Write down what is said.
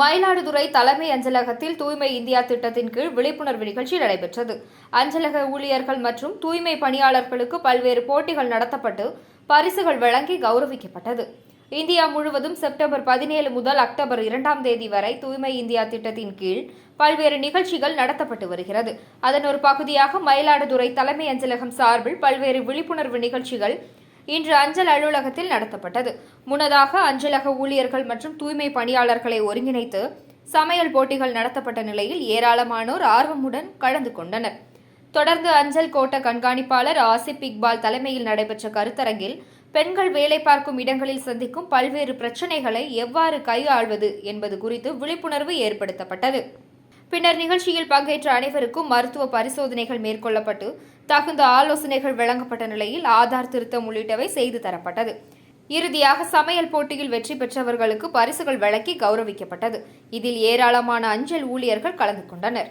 மயிலாடுதுறை தலைமை அஞ்சலகத்தில் தூய்மை இந்தியா திட்டத்தின் கீழ் விழிப்புணர்வு நிகழ்ச்சி நடைபெற்றது. அஞ்சலக ஊழியர்கள் மற்றும் தூய்மை பணியாளர்களுக்கு பல்வேறு போட்டிகள் நடத்தப்பட்டு பரிசுகள் வழங்கி கௌரவிக்கப்பட்டது. இந்தியா முழுவதும் செப்டம்பர் பதினேழு முதல் அக்டோபர் இரண்டாம் தேதி வரை தூய்மை இந்தியா திட்டத்தின் கீழ் பல்வேறு நிகழ்ச்சிகள் நடத்தப்பட்டு வருகிறது. அதன் ஒரு பகுதியாக மயிலாடுதுறை தலைமை அஞ்சலகம் சார்பில் பல்வேறு விழிப்புணர்வு நிகழ்ச்சிகள் இன்று அஞ்சல் அலுவலகத்தில் நடத்தப்பட்டது. முன்னதாக அஞ்சலக ஊழியர்கள் மற்றும் தூய்மை பணியாளர்களை ஒருங்கிணைத்து சமையல் போட்டிகள் நடத்தப்பட்ட நிலையில் ஏராளமானோர் ஆர்வமுடன் கலந்து கொண்டனர். தொடர்ந்து அஞ்சல் கோட்ட கண்காணிப்பாளர் ஆசிப் இக்பால் தலைமையில் நடைபெற்ற கருத்தரங்கில் பெண்கள் வேலை பார்க்கும் இடங்களில் சந்திக்கும் பல்வேறு பிரச்சினைகளை எவ்வாறு கையாள்வது என்பது குறித்து விழிப்புணர்வு ஏற்படுத்தப்பட்டது. பின்னர் நிகழ்ச்சியில் பங்கேற்ற அனைவருக்கும் மருத்துவ பரிசோதனைகள் மேற்கொள்ளப்பட்டு தகுந்த ஆலோசனைகள் வழங்கப்பட்ட நிலையில் ஆதார் திருத்தம் உள்ளிட்டவை செய்து தரப்பட்டது. இறுதியாக சமையல் போட்டியில் வெற்றி பெற்றவர்களுக்கு பரிசுகள் வழங்கி கௌரவிக்கப்பட்டது. இதில் ஏராளமான அஞ்சல் ஊழியர்கள் கலந்து கொண்டனர்.